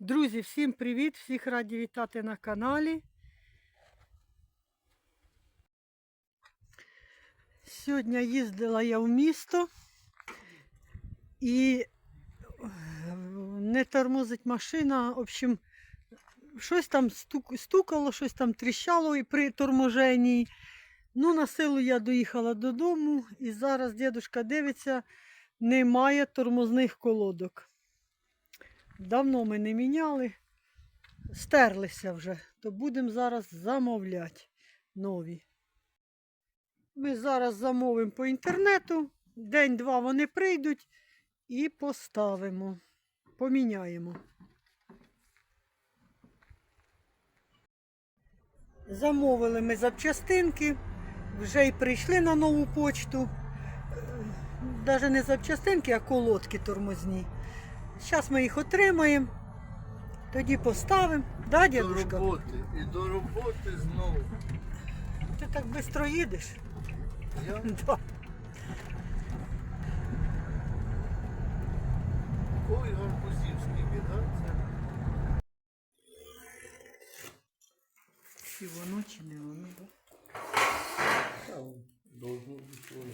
Друзі, всім привіт! Всіх раді вітати на каналі. Сьогодні їздила я в місто і е, не тормозить машина. В общем, щось там стукало, щось там тріщало і при торможенні. Ну, на силу я доїхала додому і зараз дідушка дивиться, немає тормозних колодок. Давно ми не міняли, стерлися вже, то будемо зараз замовляти нові. Ми зараз замовимо по інтернету, день-два вони прийдуть і поставимо, поміняємо. Замовили ми запчастинки, вже й прийшли на нову почту. Навіть не запчастинки, а колодки тормозні. Зараз ми їх отримаємо, тоді поставимо. Да, До роботи. І до роботи знову. Ти так швидко їдеш. Я Да. ой гарбузівський віддався. Чи воно, чи не воно, да? Там должно бути воно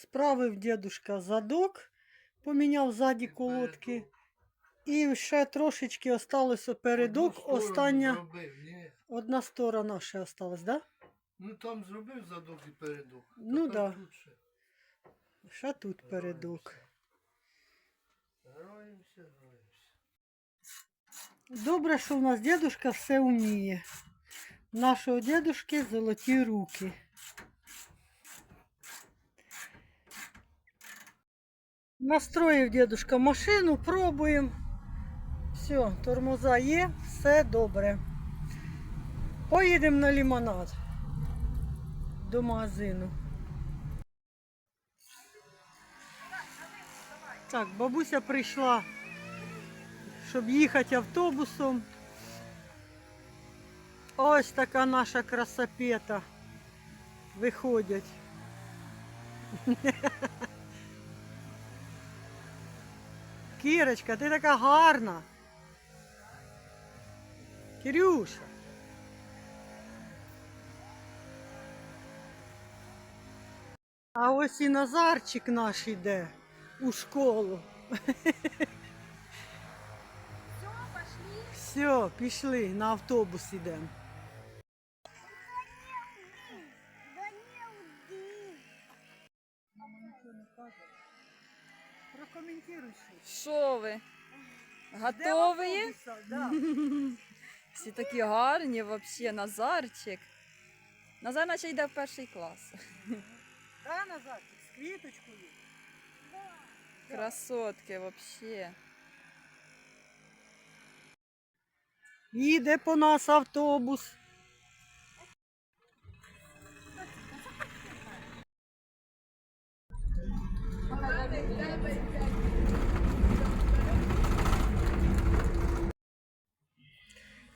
Справив дідушка задок, поміняв ззаді колодки. І ще трошечки осталося передок. Одну сторону Остання Зробив, ні. одна сторона ще осталась, да? Ну там зробив задок і передок. Ну, Тепер да. тут ще. Ще тут передок. Граємося, граємося. Добре, що в нас дідушка все вміє. У Нашого дідушки золоті руки. Настроїв дідушка машину, пробуємо. Все, тормоза є, все добре. Поїдемо на лимонад до магазину. Так, бабуся прийшла щоб їхати автобусом. Ось така наша красопета. Виходять. Кірочка, ти така гарна. Кирюша. А ось і Назарчик наш іде у школу. Все, пішли, на автобус йдемо. Прокоментуй щось. Що ви? Готові? Да. Всі такі гарні взагалі, Назарчик. Назар наче йде в перший клас. Да, назад, з квіточкою. Красотки взагалі. Їде по нас автобус.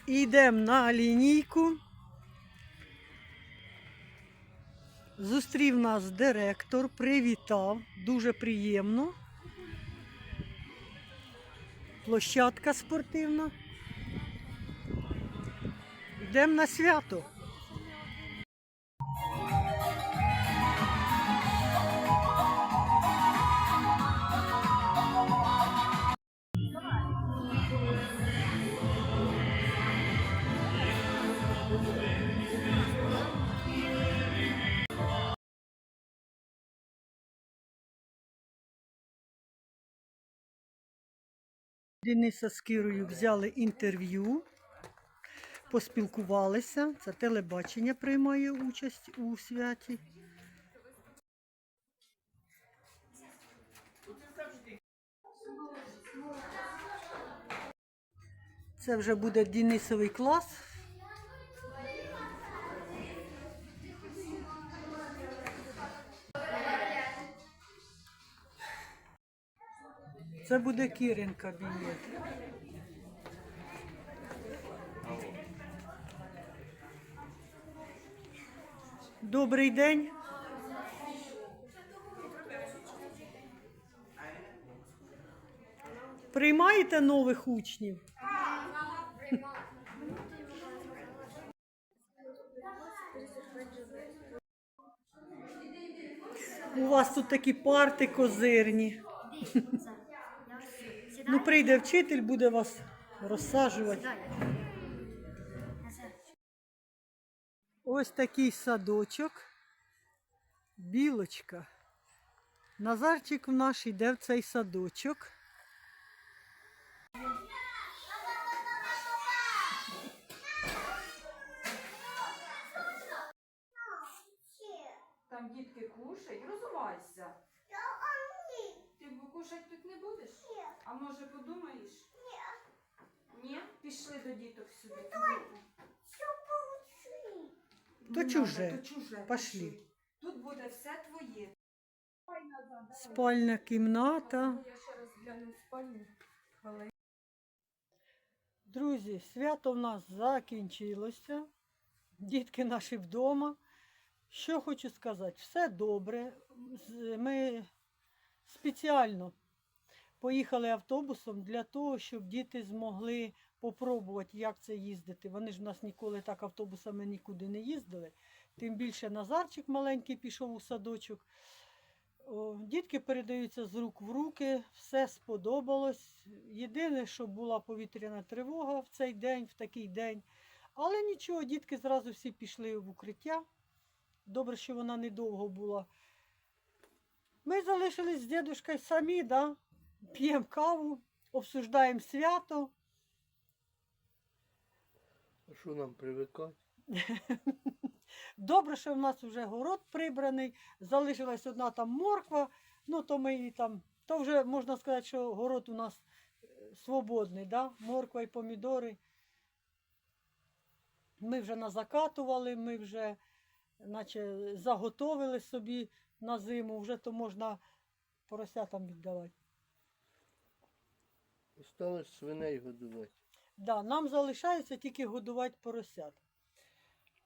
Йдемо на лінійку. Зустрів нас директор, привітав, дуже приємно. Площадка спортивна. Йдемо на свято. Дениса з Кірою взяли інтерв'ю, поспілкувалися. Це телебачення приймає участь у святі. Це вже буде Денисовий клас. Це буде Кірин кабінет. Добрий день. Приймаєте нових учнів? У вас тут такі парти козирні. Ну, прийде вчитель, буде вас розсаджувати. Ось такий садочок. Білочка. Назарчик в наш йде в цей садочок. Там дітки кушають, розувайся. Ти б кушати тут не будеш? А може подумаєш? Ні. Ні? Пішли до діток сюди. То Не чуже. надо, то чуже. Пошли. Пішли. Тут буде все твоє. Спальня кімната. Я ще раз гляну в спальню. Хвилин. Друзі, свято в нас закінчилося. Дітки наші вдома. Що хочу сказати, все добре. З- Ми спеціально поїхали автобусом для того, щоб діти змогли попробувати, як це їздити. Вони ж в нас ніколи так автобусами нікуди не їздили. Тим більше Назарчик маленький пішов у садочок. Дітки передаються з рук в руки, все сподобалось. Єдине, що була повітряна тривога в цей день, в такий день. Але нічого, дітки зразу всі пішли в укриття. Добре, що вона недовго була. Ми залишились з дідушкою самі, да? П'ємо каву, обсуждаємо свято. А що нам привикати? Добре, що в нас вже город прибраний, залишилась одна там морква, ну то ми її там, то вже можна сказати, що город у нас е, свободний, да? морква і помідори. Ми вже назакатували, ми вже наче заготовили собі на зиму, вже то можна поросятам віддавати. Осталось свиней годувати. Да, нам залишається тільки годувати поросят.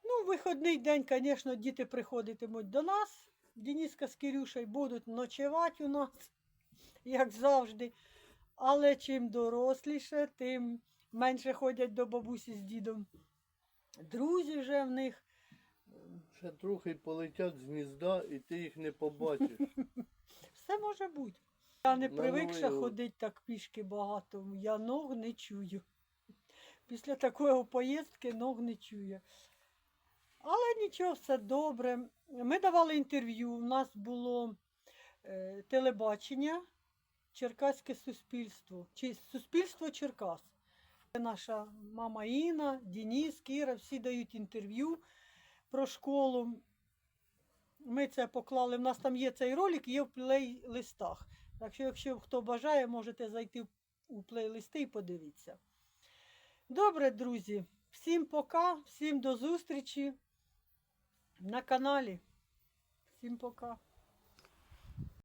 Ну, вихідний день, звісно, діти приходитимуть до нас. Дениска з Кирюшею будуть ночувати у нас, як завжди. Але чим доросліше, тим менше ходять до бабусі з дідом. Друзі вже в них. Ще трохи полетять з гнізда, і ти їх не побачиш. Все може бути. Я не На привикша ходити так пішки багато. Я ног не чую. Після такої поїздки ног не чую. Але нічого, все добре. Ми давали інтерв'ю. У нас було е, телебачення, Черкаське суспільство. Чи суспільство Черкас. Наша мама Інна, Дініс, Кіра, всі дають інтерв'ю про школу. Ми це поклали. У нас там є цей ролик, є в плейлистах. Так що, якщо хто бажає, можете зайти у плейлисти і подивитися. Добре, друзі. Всім пока, всім до зустрічі на каналі. Всім пока.